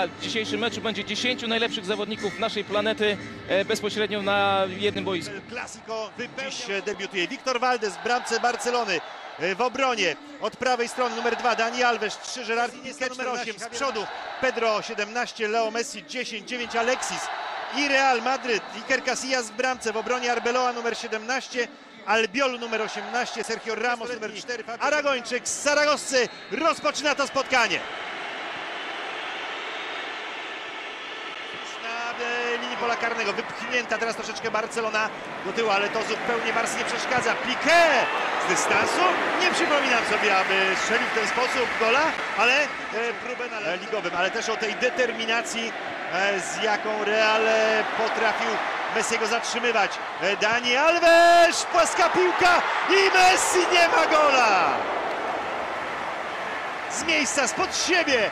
W dzisiejszym meczu będzie 10 najlepszych zawodników naszej planety e, bezpośrednio na jednym boisku. Klasiko dziś e, debiutuje. Wiktor Valdes w bramce Barcelony. E, W obronie od prawej strony numer 2 Dani Alves, 3 Gerard Piqué, numer 8 z przodu Pedro 17, Leo Messi 10, 9 Alexis i Real Madryt. Iker Casillas w bramce w obronie Arbeloa numer 17. Albiol numer 18, Sergio Ramos numer 4, Aragończyk z Saragossy rozpoczyna to spotkanie. na e, linii pola karnego. Wypchnięta teraz troszeczkę Barcelona do tyłu, ale to zupełnie Mars nie przeszkadza. Piqué z dystansu. Nie przypominam sobie, aby strzelił w ten sposób gola, ale e, próbę na ligowym, ale też o tej determinacji, e, z jaką Real e, potrafił Messiego zatrzymywać. E, Dani Alves, płaska piłka i Messi nie ma gola! Z miejsca, spod siebie,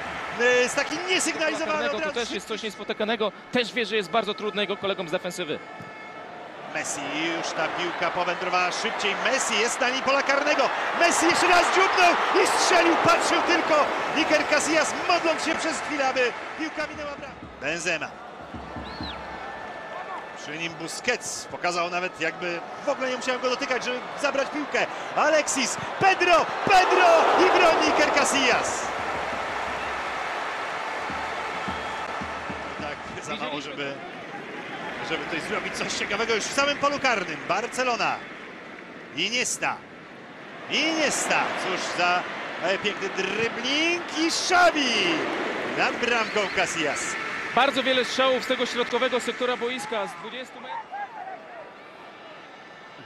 z taki niesygnalizowany To od razu też jest coś niespotykanego. Też wie, że jest bardzo trudno jego kolegom z defensywy. Messi, już ta piłka powędrowała szybciej. Messi jest na linii pola karnego. Messi jeszcze raz dziubnął i strzelił. Patrzył tylko Iker Casillas, modląc się przez chwilę, aby piłka minęła bramkę. Benzema. Przy nim Busquets pokazał nawet jakby w ogóle nie musiałem go dotykać, żeby zabrać piłkę. Alexis, Pedro, Pedro i broni Iker Casillas. Mało, żeby żeby tutaj zrobić coś ciekawego już w samym polu karnym. Barcelona. Iniesta. Iniesta. Cóż za e, piękny dribbling i Xavi. Nad bramką Casillas. Bardzo wiele strzałów z tego środkowego sektora boiska. Z 20 metrów.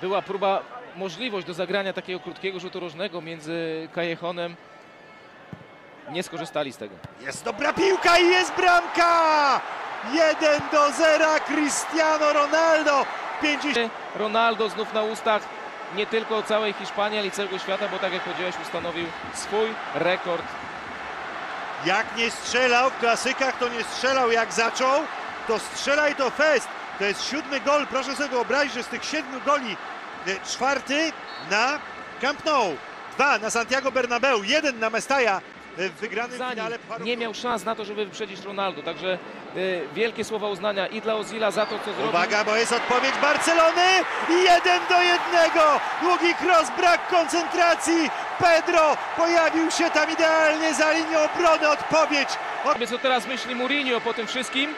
Była próba, możliwość do zagrania takiego krótkiego rzutu rożnego między Callejonem. Nie skorzystali z tego. Jest dobra piłka i jest bramka! 1 do 0 Cristiano Ronaldo. 50. Ronaldo znów na ustach nie tylko całej Hiszpanii, ale i całego świata, bo tak jak powiedziałeś, ustanowił swój rekord. Jak nie strzelał w klasykach, to nie strzelał. Jak zaczął, to strzela i to fest. To jest siódmy gol. Proszę sobie wyobrazić, że z tych siedmiu goli e, czwarty na Camp Nou, dwa na Santiago Bernabeu, jeden na Mestaja e, w wygranym Za nim finale Pucharu nie miał szans na to, żeby wyprzedzić Ronaldo. Także wielkie słowa uznania i dla Ozila za to, co zrobił. Uwaga, bo jest odpowiedź Barcelony. Jeden do jednego. Długi cross, brak koncentracji. Pedro pojawił się tam idealnie za linią obrony. Odpowiedź. O, Wie, Co teraz myśli Mourinho po tym wszystkim?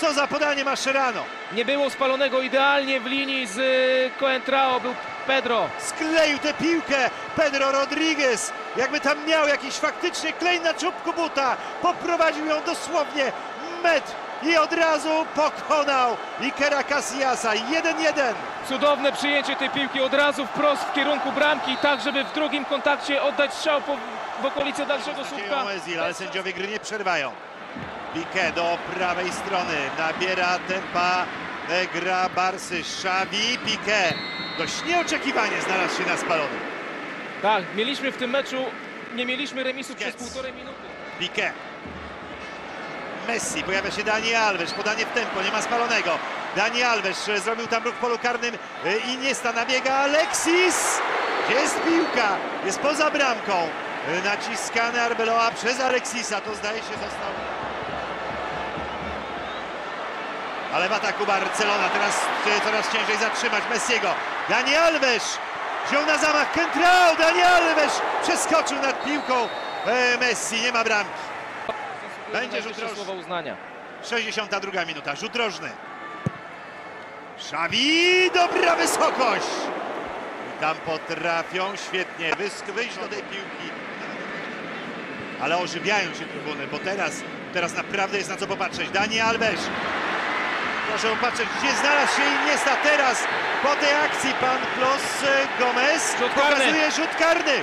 co za podanie Mascherano. Nie było spalonego idealnie w linii z y, Coentrao, był Pedro. Skleił tę piłkę Pedro Rodriguez. Jakby tam miał jakiś faktycznie klej na czubku buta. Poprowadził ją dosłownie metr i od razu pokonał Ikera Casillasa. 1-1. Cudowne przyjęcie tej piłki od razu wprost w kierunku bramki, tak żeby w drugim kontakcie oddać strzał po, w okolice dalszego słupka. Ale sędziowie gry nie przerwają. Piqué do prawej strony. Nabiera tempa e, gra Barsy. Xavi, Piqué. Dość nieoczekiwanie znalazł się na spalonym. Tak, mieliśmy w tym meczu, nie mieliśmy remisu przez Busquets. półtorej minuty. Piqué. Messi, pojawia się Dani Alves, podanie w tempo, nie ma spalonego. Dani Alves e, zrobił tam ruch w polu karnym. e, Iniesta nabiega Alexis. Gdzie jest piłka? Jest poza bramką. E, Naciskany Arbeloa przez Alexisa. To zdaje się został. Ale w ataku Barcelona teraz coraz ciężej zatrzymać Messiego. Dani Alves wziął na zamach Kentrao. Dani Alves przeskoczył nad piłką. Messi, nie ma bramki. Będzie rzut rożny. słowa uznania. 62 minuta, rzut rożny. Szawi, dobra wysokość. I tam potrafią świetnie wysk wyjść do tej piłki. Ale ożywiają się trybuny, bo teraz, teraz naprawdę jest na co popatrzeć. Dani Alves. Proszę popatrzeć, gdzie znalazł się Iniesta teraz. Po tej akcji pan Klos e, Gomez Rzut pokazuje rzut karny.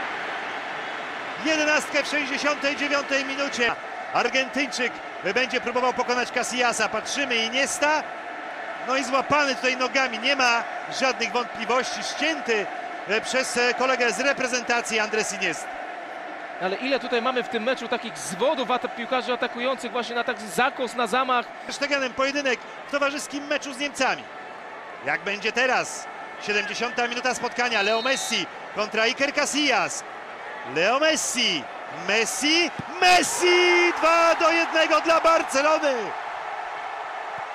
11 w 69 minucie. Argentyńczyk będzie próbował pokonać Casillasa. Patrzymy Iniesta. No i złapany tutaj nogami. Nie ma żadnych wątpliwości. Ścięty e, przez e, kolegę z reprezentacji Andres Iniesta. Ale ile tutaj mamy w tym meczu takich zwodów at piłkarzy atakujących właśnie na taki zakos, na zamach. Szteganem pojedynek w towarzyskim meczu z Niemcami. Jak będzie teraz? 70 minuta spotkania. Leo Messi kontra Iker Casillas. Leo Messi Messi, Messi 2 do 1 dla Barcelony.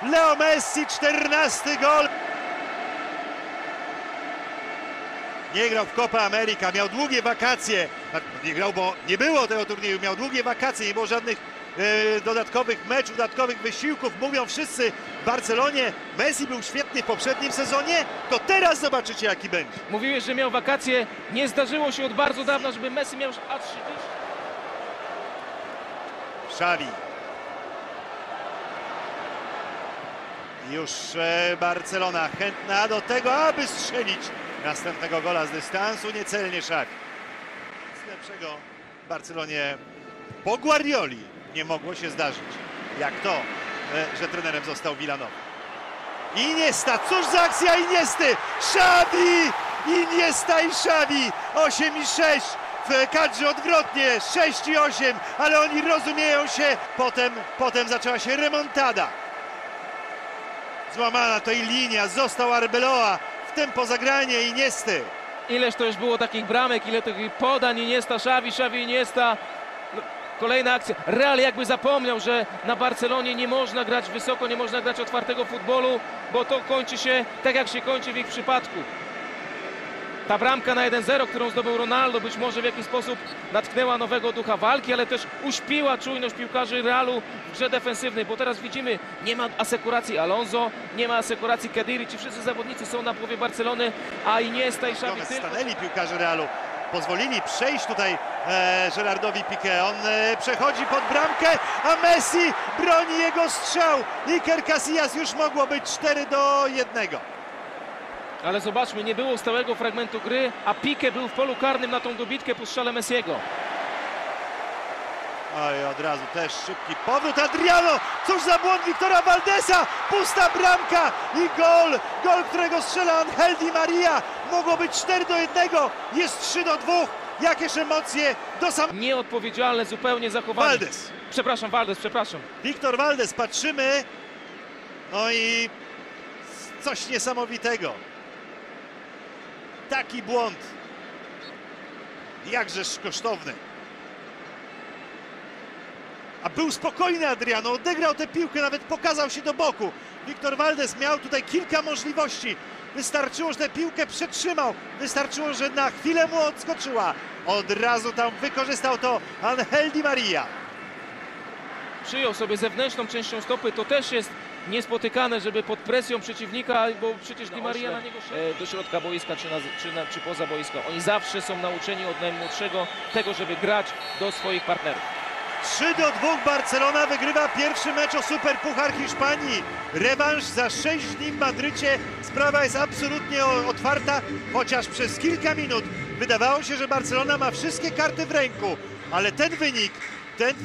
Leo Messi 14 gol. Nie grał w Copa America, miał długie wakacje. Nie grał, bo nie było tego turnieju, miał długie wakacje, nie było żadnych e, dodatkowych meczów, dodatkowych wysiłków. Mówią wszyscy w Barcelonie, Messi był świetny w poprzednim sezonie, to teraz zobaczycie jaki będzie. Mówiłeś, że miał wakacje. Nie zdarzyło się od bardzo dawna, żeby Messi miał już A30. Xavi. Już e, Barcelona chętna do tego, aby strzelić następnego gola z dystansu. Niecelnie Xavi. Nic lepszego w Barcelonie po Guardioli nie mogło się zdarzyć. Jak to, e, że trenerem został Villanova. Iniesta, cóż za akcja Iniesty! Xavi! Iniesta i Xavi! 8 i 6 w kadrze odwrotnie, 6 i 8, ale oni rozumieją się. Potem, potem zaczęła się remontada. Złamana to i linia, został Arbeloa w tempo zagranie Iniesty. Ileż to już było takich bramek, ile takich podań, Iniesta, Xavi, Xavi, Iniesta. No, Kolejna akcja. Real jakby zapomniał, że na Barcelonie nie można grać wysoko, nie można grać otwartego futbolu, bo to kończy się tak, jak się kończy w ich przypadku. Ta bramka na 1-0, którą zdobył Ronaldo, być może w jakiś sposób natknęła nowego ducha walki, ale też uśpiła czujność piłkarzy Realu w grze defensywnej, bo teraz widzimy, nie ma asekuracji Alonso, nie ma asekuracji Kediri, ci wszyscy zawodnicy są na połowie Barcelony, a i Xavi Gomez tylko... stanęli piłkarze Realu. Pozwolili przejść tutaj e, Gerardowi Piqué. On e, przechodzi pod bramkę, a Messi broni jego strzał. Iker Casillas już mogło być 4 do 1. Ale zobaczmy, nie było stałego fragmentu gry, a Pique był w polu karnym na tą dobitkę po strzale Messiego. Oj, od razu też szybki powrót Adriano. Cóż za błąd Wiktora Valdesa. Pusta bramka i gol. Gol, którego strzela Angel Di Maria. Mogło być 4 do 1. Jest 3 do 2. Jakież emocje do sam... Nieodpowiedzialne zupełnie zachowanie. Valdes. Przepraszam, Valdes, przepraszam. Wiktor Valdes, patrzymy. No i coś niesamowitego. Taki błąd. Jakżeż kosztowny. A był spokojny Adriano, odegrał tę piłkę, nawet pokazał się do boku. Wiktor Valdes miał tutaj kilka możliwości. Wystarczyło, że tę piłkę przetrzymał. Wystarczyło, że na chwilę mu odskoczyła. Od razu tam wykorzystał to Angel Di Maria. Przyjął sobie zewnętrzną częścią stopy, to też jest niespotykane, żeby pod presją przeciwnika, bo przecież Di Maria na niego szedł. E, do środka boiska czy, na, czy, na, czy poza boiska. Oni zawsze są nauczeni od najmłodszego tego, żeby grać do swoich partnerów. 3 do 2 Barcelona wygrywa pierwszy mecz o Superpuchar Hiszpanii. Rewanż za 6 dni w Madrycie. Sprawa jest absolutnie otwarta, chociaż przez kilka minut wydawało się, że Barcelona ma wszystkie karty w ręku. Ale ten wynik, ten